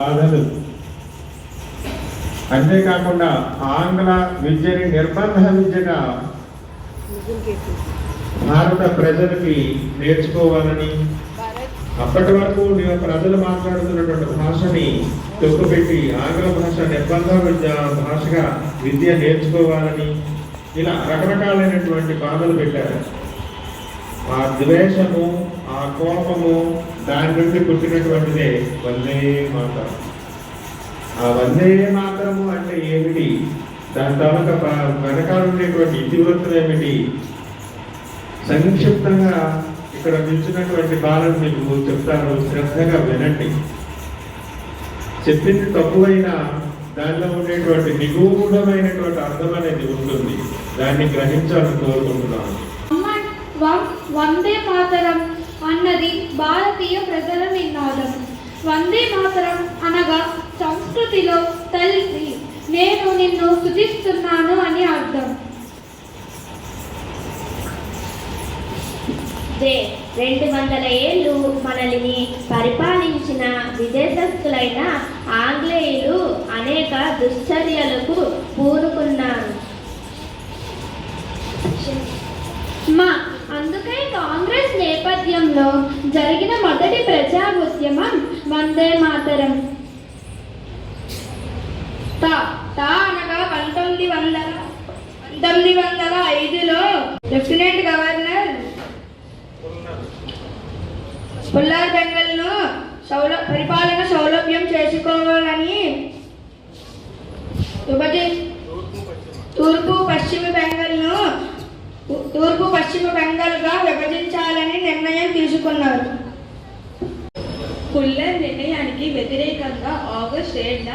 బాధలు. అంతేకాకుండా ఆంగ్ల విద్యని నిర్బంధ విద్యగా భారత ప్రజలకి నేర్చుకోవాలని అప్పటి వరకు నేను ప్రజలు మాట్లాడుతున్నటువంటి భాషని తొక్కుపెట్టి ఆంగ్ల భాష నిర్బంధ విద్య భాషగా విద్య నేర్చుకోవాలని ఇలా రకరకాలైనటువంటి బాధలు పెట్టారు. ఆ ద్వేషము ఆ కోపము దాని నుండి పుట్టినటువంటిదే వందే మాతరం. ఆ వందే మాతరము అంటే ఏమిటి? దాని తాలూకా వెనకాల ఉండేటువంటి ఇతివృత్తం ఏమిటి? సంక్షిప్తంగా ఇక్కడ నిలిచినటువంటి బాలను మీకు చెప్తాను. శ్రద్ధగా వినండి. చెప్పింది తప్పువైనా దానిలో ఉండేటువంటి నిగూఢమైనటువంటి అర్థం అనేది ఉంటుంది. దాన్ని గ్రహించాలని కోరుకుంటున్నాను. వందే మాతరం. అన్నది భారతీయ ప్రజల నినాదం. వందే మాతరం అనగా సంస్కృతిలో తల్లి నేను నిన్ను స్తుతిస్తున్నాను అని అర్థం. రెండు వందల ఏళ్ళు మనల్ని పరిపాలించిన విదేశస్తులైన ఆంగ్లేయులు అనేక దుశ్చర్యలకు పూనుకున్న దేశంలో జరిగిన మొదటి ప్రజా ఉద్యమం వందే మాతరం. తా తా అనగా పంతొమ్మిది వందల పంతొమ్మిది వందల ఐదులో లెఫ్టినెంట్ గవర్నర్ పుల్లార్ బెంగల్ను సౌల పరిపాలన సౌలభ్యం చేసుకోవాలని విభజి తూర్పు పశ్చిమ బెంగాల్ను పశ్చిమ బెంగాల్గా విభజించాలని నిర్ణయం తీసుకున్నారు. పుల్లర్ నిర్ణయానికి వ్యతిరేకంగా ఆగస్ట్ ఏడున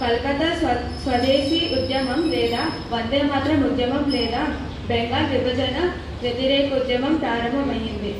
కలకత్తా స్వ స్వదేశీ ఉద్యమం లేదా వందే మాత్రం ఉద్యమం లేదా బెంగాల్ విభజన వ్యతిరేక ఉద్యమం ప్రారంభమైంది.